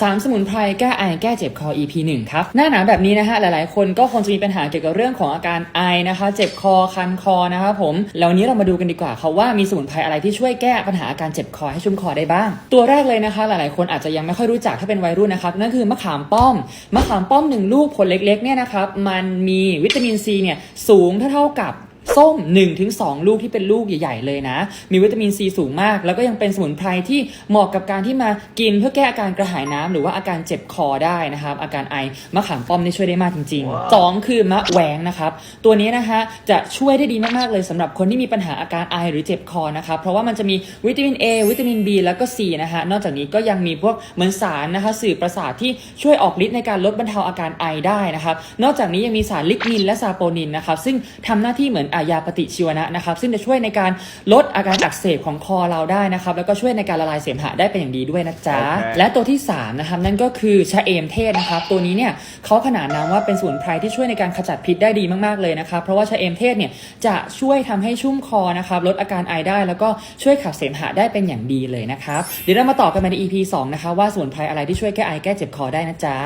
สามสมุนไพรแก้ไอแก้เจ็บคอ EP 1 ครับ หน้าหนาวแบบนี้นะฮะหลายๆ คนก็คงจะมีปัญหาเกี่ยวกับเรื่องของอาการไอนะคะ เจ็บคอคันคอนะครับผมแล้ววันนี้เรามาดูกันดีกว่าค่ะว่ามีสมุนไพรอะไรที่ช่วยแก้ปัญหาอาการเจ็บคอให้ชุ่มคอได้บ้าง ตัวแรกเลยนะคะ หลายๆ คนอาจจะยังไม่ค่อยรู้จักถ้าเป็นวัยรุ่นนะครับนั่นคือมะขามป้อมมะขามป้อมหนึ่งลูกผลเล็กๆเนี่ยนะครับมันมีวิตามินซีเนี่ยสูงเท่าๆกับ ส้ม 1-2 ลูกที่เป็นลูกใหญ่ ๆ เลยนะ มีวิตามินซีสูงมาก แล้วก็ยังเป็นสมุนไพรที่เหมาะกับการที่มากินเพื่อแก้อาการกระหายน้ำหรือว่าอาการเจ็บคอได้นะครับ อาการไอมะขามป้อมนี่ช่วยได้มากจริง ๆ 2 คือมะแหวงนะครับ ตัวนี้นะคะจะช่วยได้ดีมากๆเลยสำหรับคนที่มีปัญหาอาการไอหรือเจ็บคอนะครับเพราะว่ามันจะมีวิตามิน A วิตามิน B แล้วก็ C นะคะนอกจากนี้ก็ยังมีพวกเหมือนสารนะคะสื่อประสาทที่ช่วยออกฤทธิ์ในการลดบรรเทาอาการไอได้นะครับนอกจากนี้ยังมีสารลิกนินและซาโปนินนะครับซึ่งทำหน้าที่เหมือนอายาปฏิชีวนะนะครับ ซึ่งจะช่วยในการลดอาการอักเสบของคอเราได้นะครับ แล้วก็ช่วยในการละลายเสมหะได้เป็นอย่างดีด้วยนะจ๊ะโอเคและตัวที่3นะครับนั่นก็คือชะเอมเทศนะครับ ตัวนี้เนี่ยเขาขนานนามว่าเป็นสมุนไพรที่ช่วยในการขจัดพิษได้ดีมากๆเลยนะครับ เพราะว่าชะเอมเทศเนี่ยจะช่วยทำให้ชุ่มคอนะครับลดอาการไอได้ แล้วก็ช่วยขับเสมหะได้เป็นอย่างดีเลยนะครับ เดี๋ยวเรามาต่อกันใน EP 2 นะคะว่าสมุนไพรอะไรที่ช่วยแก้ไอแก้เจ็บคอได้นะจ๊ะ